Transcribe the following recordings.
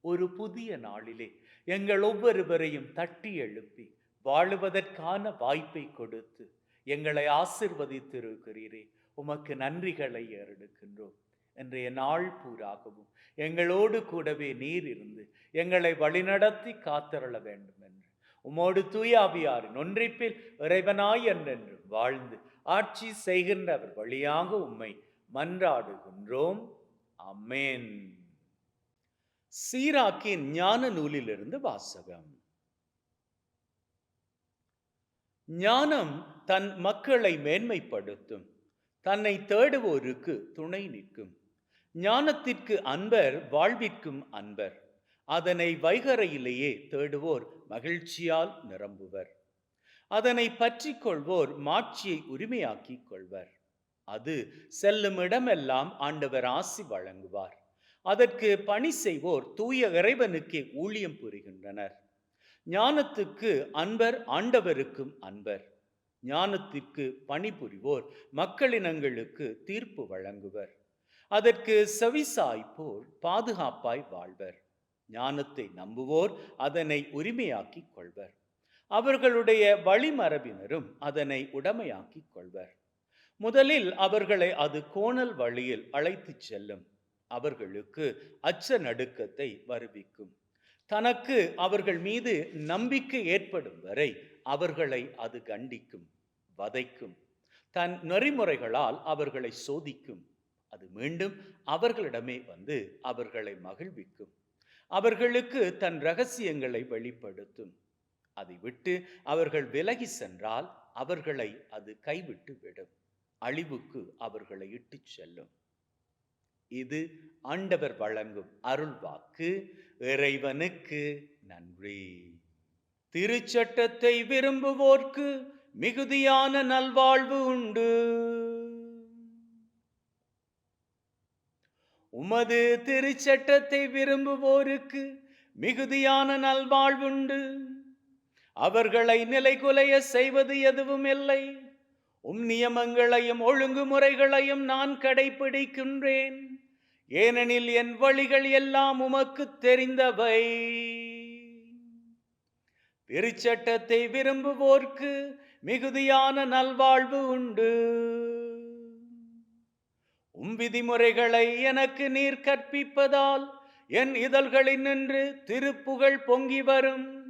ஒரு புதிய நாளிலே எங்கள் ஒவ்வொருவரையும் தட்டி எழுப்பி வாழுவதற்கான வாய்ப்பை கொடுத்து எங்களை ஆசிர்வதித்திருக்கிறீரே. உமக்கு நன்றிகளை ஏறெடுக்கின்றோம். இன்றைய நாள் பூராகவும் எங்களோடு கூடவே நீர் இருந்து எங்களை வழிநடத்தி காத்திரள வேண்டும் என்று உமோடு தூயாவியாரின் ஒன்றிப்பில் இறைவனாய் என்றென்று வாழ்ந்து ஆட்சி செய்கின்றவர் வழியாக உம்மை மன்றாடுகின்றோம். அமேன் சீராக்கின் ஞான நூலிலிருந்து வாசகம். ஞானம் தன் மக்களை மேன்மைப்படுத்தும். தன்னை தேடுவோருக்கு துணை நிற்கும். ஞானத்திற்கு அன்பர் வாழ்விற்கும் அன்பர். அதனை வைகரையிலேயே தேடுவோர் மகிழ்ச்சியால் நிரம்புவர். அதனை பற்றி கொள்வோர் மாட்சியை உரிமையாக்கிக் கொள்வர். அது செல்லும் இடமெல்லாம் ஆண்டவர் ஆசி வழங்குவார். அதற்கு பணி செய்வோர் தூய இறைவனுக்கே ஊழியம் புரிகின்றனர். ஞானத்துக்கு அன்பர் ஆண்டவருக்கும் அன்பர். ஞானத்திற்கு பணிபுரிவோர் மக்களினங்களுக்கு தீர்ப்பு வழங்குவர். அதற்கு செவிசாய்ப்போர் பாதுகாப்பாய் வாழ்வர். ஞானத்தை நம்புவோர் அதனை உரிமையாக்கிக் கொள்வர். அவர்களுடைய வழிமரபினரும் அதனை உடமையாக்கிக் கொள்வர். முதலில் அவர்களை அது கோணல் வழியில் அழைத்துச் செல்லும். அவர்களுக்கு அச்ச நடுக்கத்தை வருவிக்கும். தனக்கு அவர்கள் மீது நம்பிக்கை ஏற்படும் வரை அவர்களை அது கண்டிக்கும் வதைக்கும். தன் நெறிமுறைகளால் அவர்களை சோதிக்கும். அது மீண்டும் அவர்களிடமே வந்து அவர்களை மகிழ்விக்கும். அவர்களுக்கு தன் ரகசியங்களை வெளிப்படுத்தும். அதை விட்டு அவர்கள் விலகி சென்றால் அவர்களை அது கைவிட்டு விடும். அழிவுக்கு அவர்களை இட்டுச் செல்லும். இது ஆண்டவர் வழங்கும் அருள் வாக்கு இறைவனுக்கு நன்றி. திருச்சட்டத்தை விரும்புவோர்க்கு மிகுதியான நல்வாழ்வு உண்டு. உமது திருச்சட்டத்தை விரும்புவோருக்கு மிகுதியான நல்வாழ்வுண்டு அவர்களை நிலைகுலைய செய்வது எதுவும் இல்லை. உம் நியமங்களையும் ஒழுங்குமுறைகளையும் நான் கடைபிடிக்கின்றேன். ஏனெனில் என் வழிகள் எல்லாம் உமக்கு தெரிந்தவை. திருச்சட்டத்தை விரும்புவோர்க்கு மிகுதியான நல்வாழ்வு உண்டு. உம் விதிமுறைகளை எனக்கு நீர் கற்பிப்பதால் என் இதழ்களில் நின்று திருப்புகழ் பொங்கி வரும்.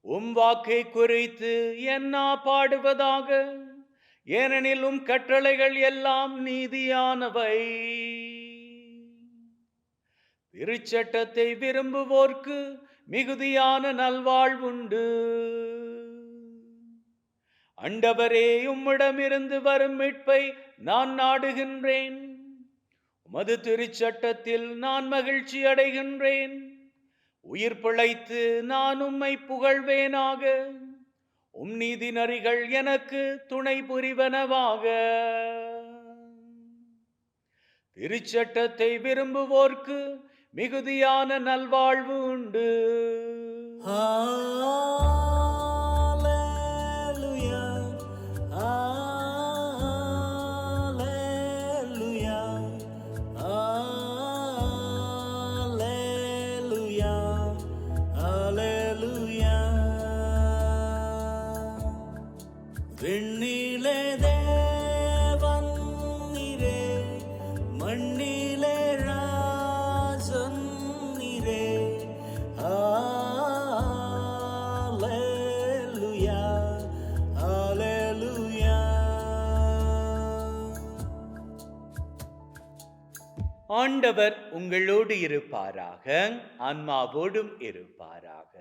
உம் வாக்கை குறித்து என்னா பாடுவதாக. ஏனெனில் உம் கட்டளைகள் எல்லாம் நீதியானவை. திருச்சட்டத்தை விரும்புவோர்க்கு மிகுதியான நல்வாழ்வுண்டு. அண்டவரே உம்மிடமிருந்து வரும் மீட்பை நான் நாடுகின்றேன். உமது திருச்சட்டத்தில் நான் மகிழ்ச்சி அடைகின்றேன். உயிர் பிழைத்து நான் உம்மை புகழ்வேனாக. உம் நீதி நரிகள் எனக்கு துணை புரிவனவாக. திருச்சட்டத்தை விரும்புவோர்க்கு மிகுதியான நல்வாழ்வு உண்டு. ஆ. ஆண்டவர் உங்களோடு இருப்பாராக ஆன்மாவோடும் இருப்பாராக.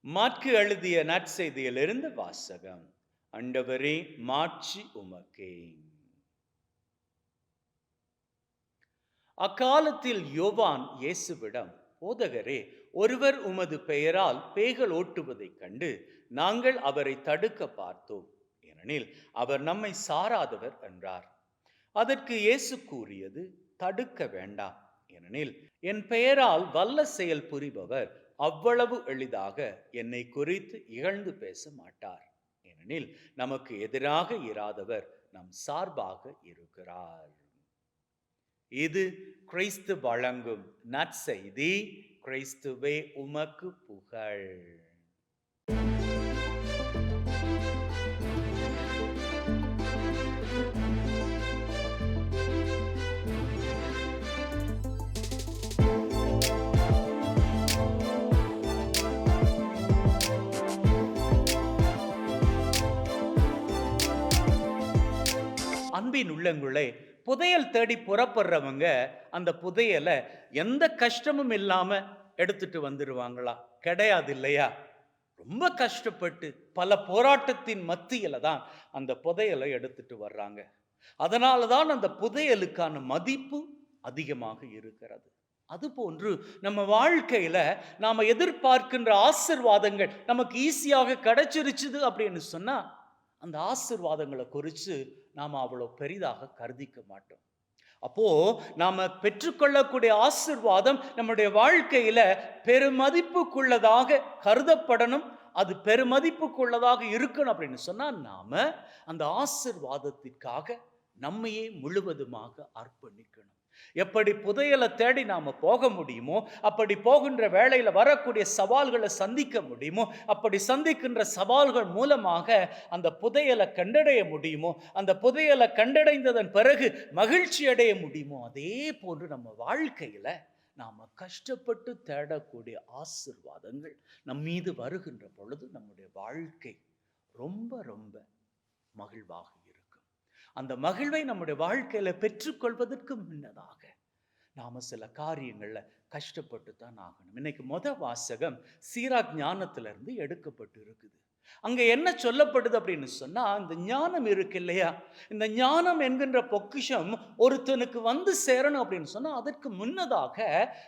மாற்கு எழுதிய நற்செய்தியிலிருந்து வாசகம் அண்டவரே மாட்சி உமக்கே. அக்காலத்தில் யோவான் இயேசுவிடம் போதகரே ஒருவர் உமது பெயரால் பேய்கள் ஓட்டுவதைக் கண்டு நாங்கள் அவரை தடுக்க பார்த்தோம். ஏனெனில் அவர் நம்மை சாராதவர் என்றார். அதற்கு இயேசு கூறியது தடுக்க வேண்டாம் ஏனெனில் என் பெயரால் வல்ல செயல் புரிபவர் அவ்வளவு எளிதாக என்னை குறித்து இகழ்ந்து பேச மாட்டார் ஏனெனில் நமக்கு எதிராக இராதவர் நம் சார்பாக இருக்கிறார். இது கிறிஸ்து வழங்கும் நற்செய்தி. கிறிஸ்துவே உமக்கு புகழ். உள்ளங்களே புதையல் தேடி புறப்படுறவங்க அந்த புதையலை எந்த கஷ்டமும் இல்லாம எடுத்துட்டு வந்துடுவாங்களா கிடையாது இல்லையா? ரொம்ப கஷ்டப்பட்டு பல போராட்டத்தின் மத்தியில் தான் அந்த புதையலை எடுத்துட்டு வர்றாங்க. அதனால தான் அந்த புதையலுக்கான மதிப்பு அதிகமாக இருக்கிறது. அதுபோன்று நம்ம வாழ்க்கையில நாம எதிர்பார்க்கின்ற ஆசிர்வாதங்கள் நமக்கு ஈஸியாக கிடைச்சிருச்சுது அப்படின்னு சொன்னா அந்த ஆசிர்வாதங்களை குறித்து நாம் அவ்வளோ பெரிதாக கருதிக்க மாட்டோம். அப்போ நாம் பெற்றுக்கொள்ளக்கூடிய ஆசிர்வாதம் நம்முடைய வாழ்க்கையில் பெருமதிப்புக்குள்ளதாக கருதப்படணும் அது பெருமதிப்புக்குள்ளதாக இருக்கணும் அப்படின்னு சொன்னால் நாம் அந்த ஆசிர்வாதத்திற்காக நம்மையே முழுவதுமாக அர்ப்பணிக்கணும். எப்படி புதையலை தேடி நாம போக முடியுமோ அப்படி போகின்ற வேளையில வரக்கூடிய சவால்களை சந்திக்க முடியுமோ அப்படி சந்திக்கின்ற சவால்கள் மூலமாக அந்த புதையலை கண்டடைய முடியுமோ அந்த புதையலை கண்டடைந்ததன் பிறகு மகிழ்ச்சி அடைய முடியுமோ அதே போன்று நம்ம வாழ்க்கையில நாம கஷ்டப்பட்டு தேடக்கூடிய ஆசிர்வாதங்கள் நம் மீது வருகின்ற பொழுது நம்முடைய வாழ்க்கை ரொம்ப ரொம்ப மகிழ்வாக இருக்கும். அந்த மகிழ்வை நம்முடைய வாழ்க்கையில பெற்றுக்கொள்வதற்கு முன்னதாக நாம சில காரியங்களில் கஷ்டப்பட்டு தான் ஆகணும். இன்னைக்கு முத வாசகம் சீரா ஞானத்துல இருந்து எடுக்கப்பட்டு இருக்குது. அங்க என்ன சொல்லப்படுது அப்படின்னு சொன்னா இந்த ஞானம் இருக்கு இல்லையா? இந்த ஞானம் என்கின்ற பொக்கிஷம் ஒருத்தனுக்கு வந்து சேரணும் அப்படின்னு சொன்னா அதற்கு முன்னதாக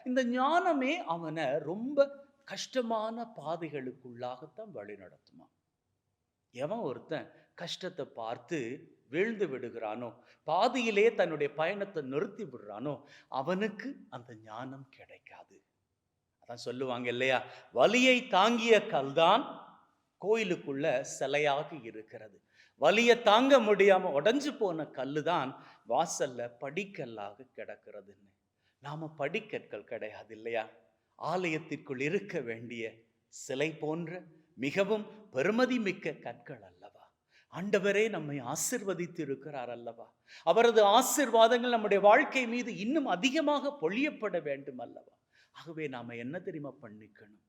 இந்த ஞானமே அவனை ரொம்ப கஷ்டமான பாதைகளுக்குள்ளாகத்தான் வழி நடத்துமா எவன் ஒருத்தன் கஷ்டத்தை பார்த்து வீழ்ந்து விடுகிறானோ? பாதியிலே தன்னுடைய பயணத்தை நிறுத்தி விடுறானோ? அவனுக்கு அந்த ஞானம் கிடைக்காது. அதான் சொல்லுவாங்க இல்லையா? வலியை தாங்கிய கல்தான் கோயிலுக்குள்ள சிலையாக இருக்கிறது. வலியை தாங்க முடியாம உடஞ்சு போன கல்லு தான் வாசல்ல படிக்கல்லாக கிடக்கிறதுன்னு. நாம படிக்கற்கள் கிடையாது இல்லையா? ஆலயத்திற்குள் இருக்க வேண்டிய சிலை போன்ற மிகவும் பெருமதி மிக்க கற்கள் அல்ல. ஆண்டவரே நம்மை ஆசிர்வதித்து இருக்கிறார் அல்லவா? அவரது ஆசிர்வாதங்கள் நம்முடைய வாழ்க்கை மீது இன்னும் அதிகமாக பொழியப்பட வேண்டும் அல்லவா? ஆகவே நாம என்ன தெரியுமா பண்ணிக்கணும்?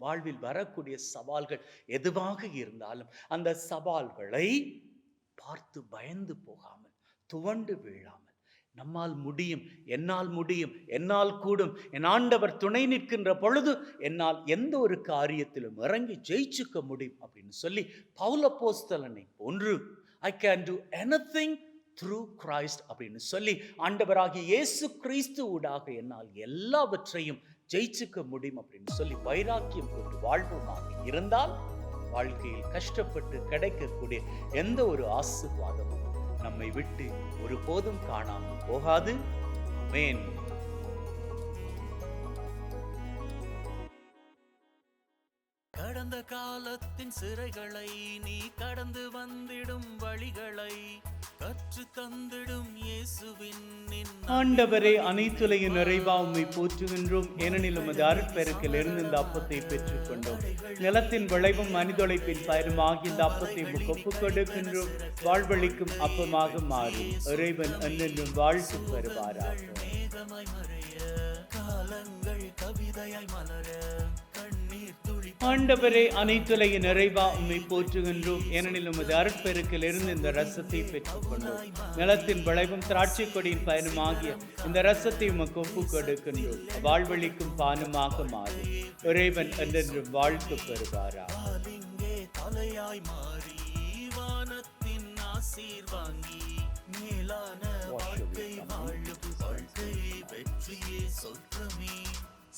வாழ்வில் வரக்கூடிய சவால்கள் எதுவாக இருந்தாலும் அந்த சவால்களை பார்த்து பயந்து போகாமல் துவண்டு வீழாமல் நம்மால் முடியும் என்னால் முடியும் என்னால் கூடும். என் ஆண்டவர் துணை நிற்கின்ற பொழுது என்னால் எந்த ஒரு காரியத்திலும் இறங்கி ஜெயிச்சுக்க முடியும் அப்படின்னு சொல்லி பவுல போஸ்தலனை போன்று I can do anything through Christ அப்படின்னு சொல்லி ஆண்டவராகிய இயேசு கிறிஸ்து ஊடாக என்னால் எல்லாவற்றையும் ஜெயிச்சுக்க முடியும் அப்படின்னு சொல்லி வைராக்கியம் கொண்டு வாழ்வுமாக இருந்தால் வாழ்க்கையில் கஷ்டப்பட்டு கிடைக்கக்கூடிய எந்த ஒரு ஆசீர்வாதமும் நம்மை விட்டு ஒருபோதும் காணாமல் போகாது. மேன் கடந்த காலத்தின் சிறைகளை நீ கடந்து வந்திடும் வழிகளை ஆண்டவரே அனைத்துலகின் நிறைவா உம்மை போற்றுகின்றோம். ஏனெனில் உமது அருட்பெருக்கில் இருந்து இந்த அப்பத்தை பெற்றுக்கொண்டோம். நிலத்தின் விளைவும் மனிதொழைப்பின் பயிரும் ஆகிய இந்த அப்பத்தை ஒப்புக் கொடுக்கின்றோம் வாழ்வழிக்கும் அப்பமாக மாறும். இறைவன் என்னென்றும் வாழ்த்து பெறுவாராக காலங்கள் கவிதையாய் மலர ஆண்டவரே அனைத்துலைய நிறைவா உண்மை போற்றுகின்றோம். ஏனெனில் உமது அருட்பெருக்கில் இருந்து இந்த ரசத்தை பெற்றுக்கொண்டோம். நிலத்தின் விளைவும் திராட்சை கொடியின் பயனும் ஆகிய இந்த ரசத்தை உமக்கு ஒப்பு கொடுக்கின்றோம் வாழ்வழிக்கும் பானமாக மாறி. இறைவன் என்றென்று வாழ்த்து பெறுவாரா. தலையாய் மாறி வானத்தின் ஆசீர் வாங்கி மேலான வாழ்க்கை வாழ்வு வாழ்க்கை வெற்றியே சொற்றமே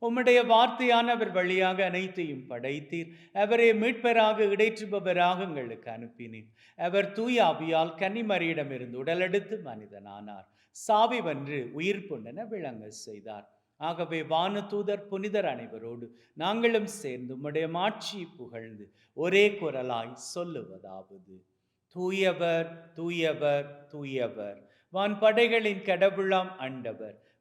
உம்முடைய வார்த்தையானவர் வழியாக அனைத்தையும் படைத்தீர். அவரை மீட்பராக இடைற்றுபவராக எங்களுக்கு அனுப்பினீர். அவர் தூய ஆவியால் கன்னிமரியிடமிருந்து உடலெடுத்து மனிதனானார். சாவி வென்று உயிர் பொண்டென விளங்க செய்தார். ஆகவே வான தூதர் புனிதர் அனைவரோடு நாங்களும் சேர்ந்து உம்முடைய மாட்சி புகழ்ந்து ஒரே குரலாய் சொல்லுவதாவது. தூயவர் தூயவர் தூயவர். வான் படைகளின் கடவுளாம் ஆண்டவர்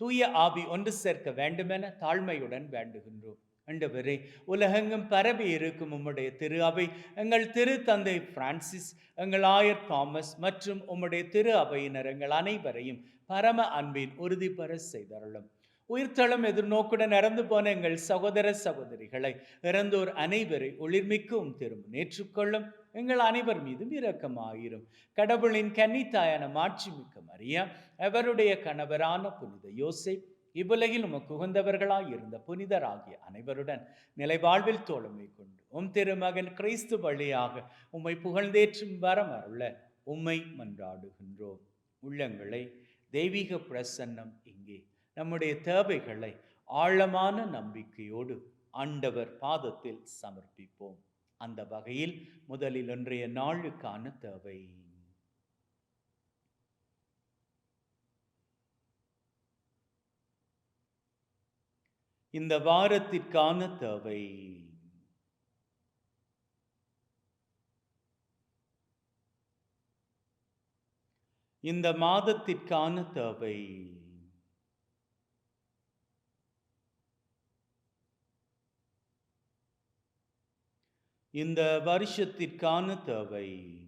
தூய ஆவி ஒன்று சேர்க்க வேண்டுமென தாழ்மையுடன் வேண்டுகின்றோம். ஆண்டவரே உலகெங்கும் பரவி இருக்கும் உம்முடைய திரு அவை எங்கள் திரு தந்தை பிரான்சிஸ் எங்கள் ஆயர் தாமஸ் மற்றும் உம்முடைய திரு அவையினர் எங்கள் அனைவரையும் பரம அன்பின் உறுதிபெற செய்தருளும். உயிர்த்தளம் எதிர்நோக்குடன் இறந்து போன எங்கள் சகோதர சகோதரிகளை இறந்தோர் அனைவரை ஒளிர்மிக்கும் திரும்ப நேற்றுக்கொள்ளும் எங்கள் அனைவர் மீதும் இரக்கமாயிரும். கடவுளின் கன்னித்தாயான மாட்சிமிக்க மரியா அவருடைய கணவரான புனித யோசை இவ்வுலகில் உமக்கு உகந்தவர்களாய் இருந்த புனிதராகிய அனைவருடன் நிலைவாழ்வில் தோழமை கொண்டு உம் திருமகன் கிறிஸ்து வழியாக உம்மை புகழ்ந்தேற்றும் வரம் அருள உம்மை மன்றாடுகின்றோம். உள்ளங்களை தெய்வீக பிரசன்னம் இங்கே நம்முடைய தேவைகளை ஆழமான நம்பிக்கையோடு ஆண்டவர் பாதத்தில் சமர்ப்பிப்போம். அந்த வகையில் முதலில் இன்றைய நாளுக்கான தேவை. இந்த வாரத்திற்கான தேவை. இந்த மாதத்திற்கான தேவை. இந்த வருஷத்திற்கான தேவை.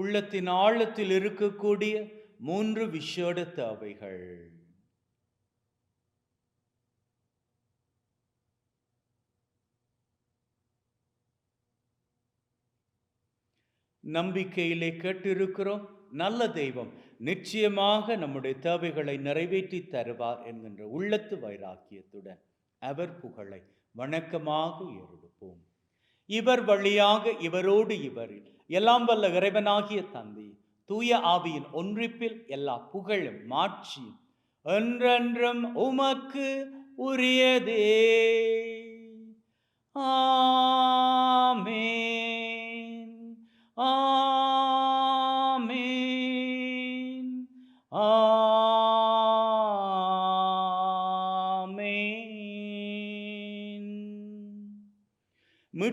உள்ளத்தின் ஆழத்தில் இருக்கக்கூடிய மூன்று விஷேட தேவைகள் நம்பிக்கையிலே கேட்டிருக்கிறோம் நல்ல தெய்வம் நிச்சயமாக நம்முடைய தேவைகளை நிறைவேற்றி தருவார் என்கின்ற உள்ளத்து வைராக்கியத்துடன் அவர் புகழை வணக்கமாக எழுப்போம் இவர் வழியாக இவரோடு இவரில் எல்லாம் வல்ல இறைவனாகிய தந்தை. தூய ஆவியின் ஒன்றிப்பில் எல்லா புகழும் மாட்சி என்றென்றும் உமக்கு உரியதே. ஆ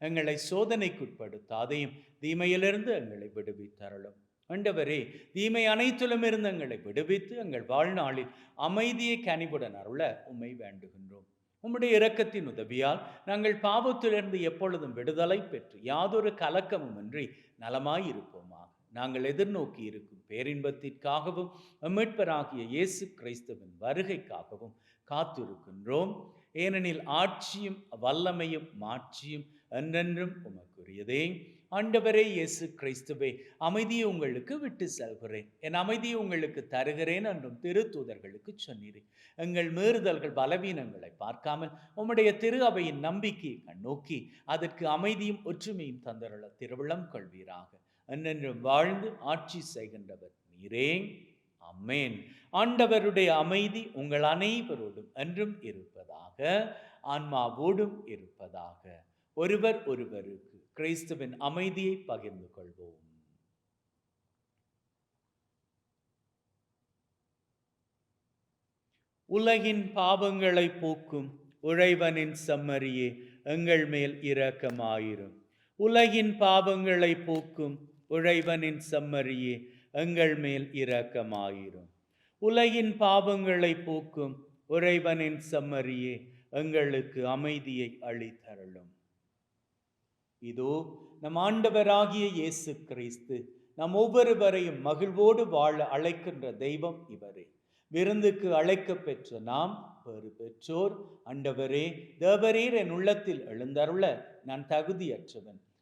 எங்களை சோதனைக்குட்படுத்தாதையும் தீமையிலிருந்து எங்களை விடுவித்தரலும் ஆண்டவரே தீமை அனைத்திலும் இருந்து எங்களை விடுவித்து எங்கள் வாழ்நாளில் அமைதியை கனிவுடன் அருள உம்மை வேண்டுகின்றோம். உம்முடைய இரக்கத்தின் உதவியால் நாங்கள் பாவத்திலிருந்து எப்பொழுதும் விடுதலை பெற்று யாதொரு கலக்கமும் இன்றி நலமாயிருப்போமா? நாங்கள் எதிர்நோக்கி இருக்கும் பேரின்பத்திற்காகவும் மீட்பராகிய இயேசு கிறிஸ்துவின் வருகைக்காகவும் காத்திருக்கின்றோம். ஏனெனில் ஆட்சியும் வல்லமையும் மாட்சியும் என்றென்றும் உமக்குரியதே. ஆண்டவரே இயேசு கிறிஸ்துவே அமைதியை உங்களுக்கு விட்டு செல்கிறேன். என் அமைதியை உங்களுக்கு தருகிறேன் என்றும் திருத்தூதர்களுக்கு சொன்னீரேன் எங்கள் மீறுதல்கள் பலவீனங்களை பார்க்காமல் உம்முடைய திரு அவையின் நம்பிக்கையை கண்ணோக்கி அதற்கு அமைதியும் ஒற்றுமையும் தந்தருள திருவிழம் கொள்வீராக. என்றென்றும் வாழ்ந்து ஆட்சி செய்கின்றவர் நீரே அம்மேன் ஆண்டவருடைய அமைதி உங்கள் அனைவரோடும் என்றும் இருப்பதாக ஆன்மாவோடும் இருப்பதாக. ஒருவர் ஒருவருக்கு கிறிஸ்துவின் அமைதியை பகிர்ந்து கொள்வோம். உலகின் பாவங்களை போக்கும் உழைவனின் செம்மறியே எங்கள் மேல் இரக்கமாயிரும். உலகின் பாவங்களை போக்கும் உழைவனின் செம்மறியே எங்கள் மேல் இரக்கமாயிரும். உலகின் பாவங்களை போக்கும் உறைவனின் செம்மறியே எங்களுக்கு அமைதியை அளித்தருளும். இதோ நம் ஆண்டவராகிய இயேசு கிறிஸ்து நம் ஒவ்வொருவரையும் மகிழ்வோடு வாழ அழைக்கின்ற தெய்வம் இவரே. விருந்துக்கு அழைக்க பெற்ற நாம் பெரு பெற்றோர் அண்டவரே தேவரீர் என் உள்ளத்தில் எழுந்தருள நான் தகுதியற்றவன்.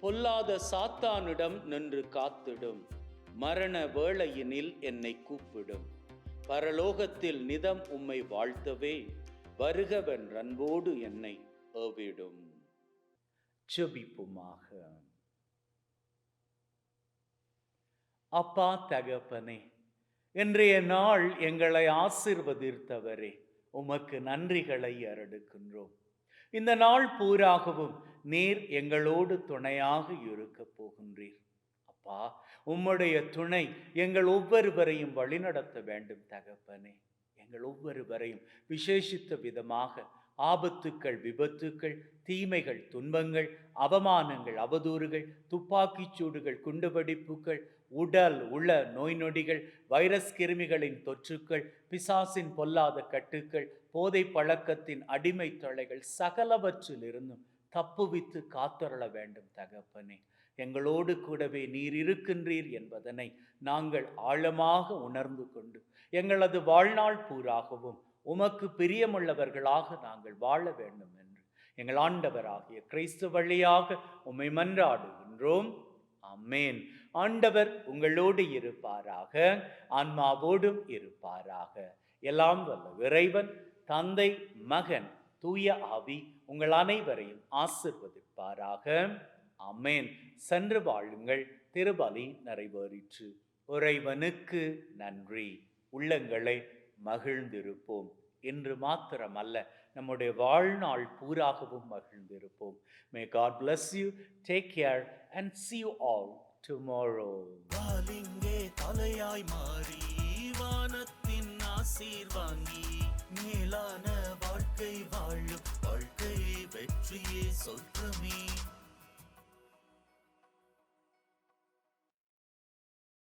பொல்லாத சாத்தானிடம் நின்று காத்திடும். மரண வேளையினில் என்னை கூப்பிடும். பரலோகத்தில் நிதம் உம்மை வாழ்த்தவே வருகவன் அன்போடு என்னை ஏவிடும். செபிப்புமாக அப்பா தகப்பனே இன்றைய நாள் எங்களை ஆசிர்வதித்தவரே. உமக்கு நன்றிகளை அரடுக்கின்றோம் இந்த நாள் பூராகவும் நீர் எங்களோடு துணையாக இருக்கப் போகின்றீர். அப்பா உம்முடைய துணை எங்கள் ஒவ்வொருவரையும் வழிநடத்த வேண்டும் தகப்பனே. எங்கள் ஒவ்வொருவரையும் விசேஷித்த விதமாக ஆபத்துக்கள் விபத்துக்கள் தீமைகள் துன்பங்கள் அவமானங்கள் அவதூறுகள் துப்பாக்கிச் சூடுகள் குண்டுவெடிப்புகள் உடல் உள நோய் நொடிகள் வைரஸ் கிருமிகளின் தொற்றுக்கள் பிசாசின் பொல்லாத கட்டுக்கள் போதை பழக்கத்தின் அடிமை தொலைகள் சகலவற்றிலிருந்தும் தப்புவித்து காத்தொருள வேண்டும் தகப்பனே. எங்களோடு கூடவே நீர் இருக்கின்றீர் என்பதனை நாங்கள் ஆழமாக உணர்ந்து கொண்டு எங்களது வாழ்நாள் பூராகவும் உமக்கு பிரியமுள்ளவர்களாக நாங்கள் வாழ வேண்டும் என்று எங்கள் ஆண்டவராகிய கிறிஸ்து வழியாக உம்மை மன்றாடுகின்றோம். அம்மேன் ஆண்டவர் உங்களோடு இருப்பாராக ஆன்மாவோடும் இருப்பாராக. எல்லாம் வல்ல இறைவன் தந்தை மகன் தூய ஆவி உங்கள் அனைவரையும் ஆசிர்வதிப்பாராக. அமேன் சென்று வாழுங்கள். திருபலி நிறைவேறிற்று. இறைவனுக்கு நன்றி. உள்ளங்களை மகிழ்ந்திருப்போம். என்று மாத்திரமல்ல நம்முடைய வாழ்நாள் பூராகவும் மகிழ்ந்திருப்போம். May God bless you take care and see you all tomorrow தலையாய் மாறி வானத்தின் ஆசீர் வாங்கி மேலான வாழ்க்கை வாழும் வாழ்க்கை வெற்றியே சொல்றமே